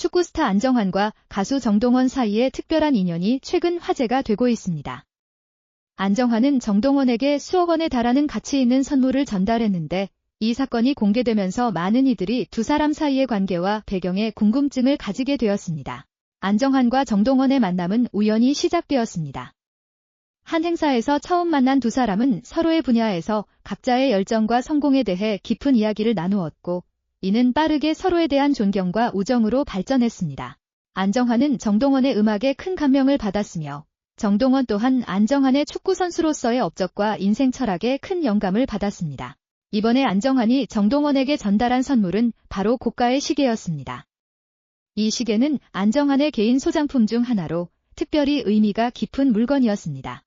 축구 스타 안정환과 가수 정동원 사이의 특별한 인연이 최근 화제가 되고 있습니다. 안정환은 정동원에게 수억 원에 달하는 가치 있는 선물을 전달했는데 이 사건이 공개되면서 많은 이들이 두 사람 사이의 관계와 배경에 궁금증을 가지게 되었습니다. 안정환과 정동원의 만남은 우연히 시작되었습니다. 한 행사에서 처음 만난 두 사람은 서로의 분야에서 각자의 열정과 성공에 대해 깊은 이야기를 나누었고 이는 빠르게 서로에 대한 존경과 우정으로 발전했습니다. 안정환은 정동원의 음악에 큰 감명을 받았으며 정동원 또한 안정환의 축구 선수로서의 업적과 인생 철학에 큰 영감을 받았습니다. 이번에 안정환이 정동원에게 전달한 선물은 바로 고가의 시계였습니다. 이 시계는 안정환의 개인 소장품 중 하나로 특별히 의미가 깊은 물건이었습니다.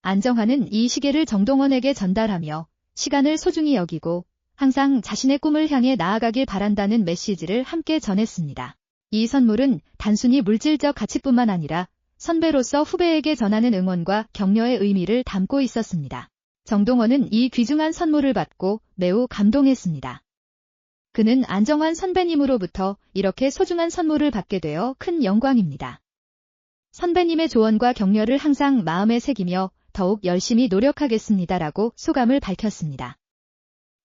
안정환은 이 시계를 정동원에게 전달하며 시간을 소중히 여기고 항상 자신의 꿈을 향해 나아가길 바란다는 메시지를 함께 전했습니다. 이 선물은 단순히 물질적 가치뿐만 아니라 선배로서 후배에게 전하는 응원과 격려의 의미를 담고 있었습니다. 정동원은 이 귀중한 선물을 받고 매우 감동했습니다. 그는 안정환 선배님으로부터 이렇게 소중한 선물을 받게 되어 큰 영광입니다. 선배님의 조언과 격려를 항상 마음에 새기며 더욱 열심히 노력하겠습니다라고 소감을 밝혔습니다.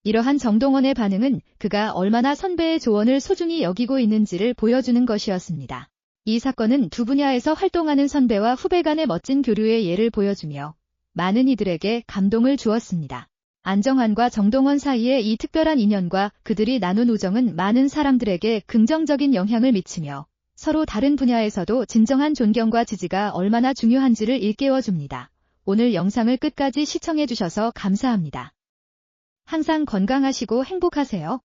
이러한 정동원의 반응은 그가 얼마나 선배의 조언을 소중히 여기고 있는지를 보여주는 것이었습니다. 이 사건은 두 분야에서 활동하는 선배와 후배 간의 멋진 교류의 예를 보여주며 많은 이들에게 감동을 주었습니다. 안정환과 정동원 사이의 이 특별한 인연과 그들이 나눈 우정은 많은 사람들에게 긍정적인 영향을 미치며 서로 다른 분야에서도 진정한 존경과 지지가 얼마나 중요한지를 일깨워줍니다. 오늘 영상을 끝까지 시청해주셔서 감사합니다. 항상 건강하시고 행복하세요.